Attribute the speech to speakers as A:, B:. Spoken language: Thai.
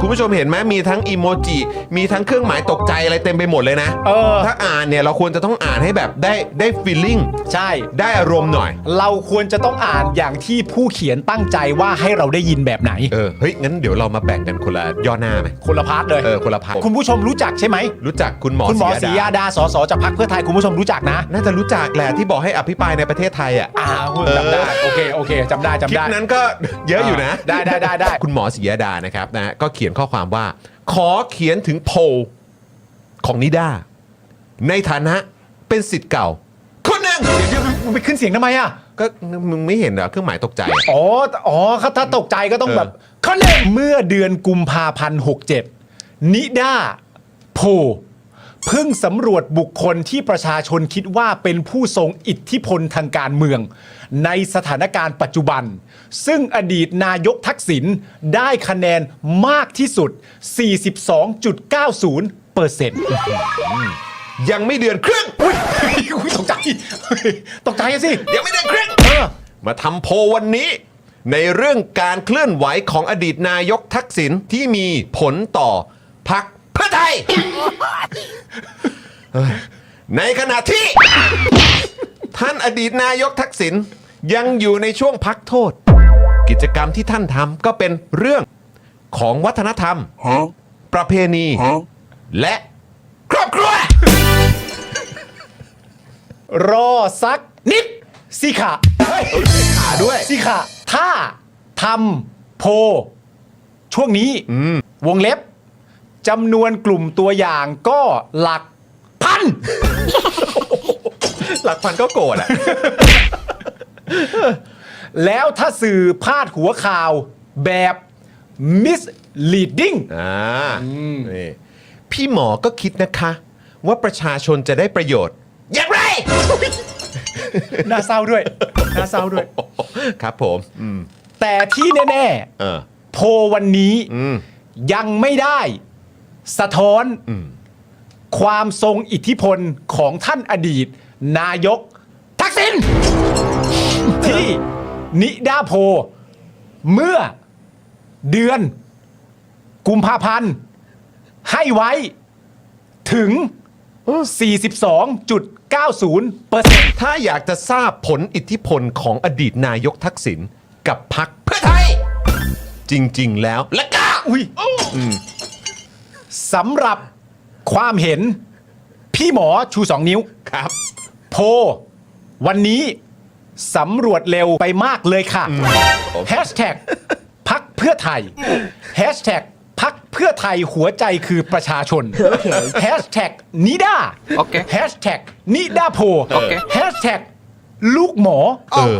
A: คุณผู้ชมเห็นไหมมีทั้งอีโมจิมีทั้งเครื่องหมายตกใจอะไรเต็มไปหมดเลยนะ
B: เออ
A: ถ้าอ่านเนี่ยเราควรจะต้องอ่านให้แบบได้ได้ฟีลลิ่ง
B: ใช่
A: ได้อารมณ์หน่อย
B: เราควรจะต้องอ่านอย่างที่ผู้เขียนตั้งใจว่าให้เราได้ยินแบบไหน
A: เออเฮ้ยงั้นเดี๋ยวเรามาแบ่งกันคนละย่อหน้าไหม
B: คนละพาร์ทเลย
A: เออคนละพาร์ท
B: คุณผู้ชมรู้จักใช่ไหม
A: รู้จักคุณหมอ
B: คุณหมอศ
A: ศ
B: รี
A: รี
B: ยา
A: ดา
B: ดาสสจากพรรคเพื่อไทยคุณผู้ชมรู้จักนะ
A: น่าจะรู้จักแหละที่บอกให้อภิปรายในประเทศไทยอะ
B: อ่าคุณจำได้โอเคโอเคจำได้
A: คลิ
B: จำได้
A: ปนั้นก็เยอะอยู่นะ
B: ได้ได้ได้ได้
A: คุณหมอศรียดานะครับนะก็เขียนข้อความว่า ขอเขียนถึงโพลของนิด้าในฐานะเป็นสิทธิ์เก่าคนหนึ่ง
B: เดี๋ยวมึงไปขึ้นเสียงทำไมอะ
A: ก็มึงไม่เห็นเหรอเครื่องหมายตกใจ
B: อ๋อ อ๋อถ้าตกใจก็ต้อง
A: เออ
B: แบบข้อหนึ่งเมื่อเดือนกุมภาพันธ์67นิด้าโพล เพิ่งสำรวจบุคคลที่ประชาชนคิดว่าเป็นผู้ทรงอิทธิพลทางการเมือง ในสถานการณ์ปัจจุบัน ซึ่งอดีตนายกทักษิณได้คะแนนมากที่สุด 42.90เปอร์เซ็นต์
A: ยังไม่เดือนครึ่ง
B: อุ้ยอุ๊ยตกใจตกใจอะสิ
A: ยังไม่เดือนครึ่ง
B: เออ
A: มาทำโพลวันนี้ ในเรื่องการเคลื่อนไหวของอดีตนายกทักษิณที่มีผลต่อพักเพื่อ ไทยเฮ้ยในขณะที่ ท่านอดีตนายกทักษิณยังอยู่ในช่วงพักโทษ กิจกรรมที่ท่านทำก็เป็นเรื่องของวัฒนธรรม ประเพณี และครอบครัว
B: รอสักนิดสิค่ะขาด้วย สิค่ะถ้าทำโพลช่วงนี้วงเล็บ จำนวนกลุ่มตัวอย่างก็หลักพัน
A: หลักพันก็โกรธอะ
B: แล้วถ้าสื่อพาดหัวข่าวแบบ misleading
A: อ่านี่พี่หมอก็คิดนะคะ ว่าประชาชนจะได้ประโยชน์ อย่างไร
B: น่าเศร้าด้วย น่าเศร้าด้วย
A: ครับผมอืม
B: แต่ที่แน่
A: เออ
B: ๆ โพลวันนี้
A: อืม
B: ยังไม่ได้ สะท้อน
A: อืม
B: ความทรงอิทธิพลของท่านอดีต นายก ทักษิณที่นิดาโพ เมื่อเดือน กุมภาพันธ์ ให้ไว้ถึง 42.90เปอร์เซ็นต์
A: ถ้าอยากจะทราบผลอิทธิพลของอดีตนายกทักษิณกับพักเพื่อไทย จริง ๆ แล้วและก็
B: อุ้ย สำหรับความเห็น พี่หมอชูสองนิ้ว
A: ครับ
B: โพลวันนี้สำรวจเร็วไปมากเลยค่ะแฮชแท็กพักเพื่อไทยแฮชแท็กพักเพื่อไทยหัวใจคือประชาชนแฮชแท็กนิด้า
C: โอเค
B: แฮชแท็กนิด้าโพ
C: โอเค
B: แฮชแท็กลูกหมอ
A: เออ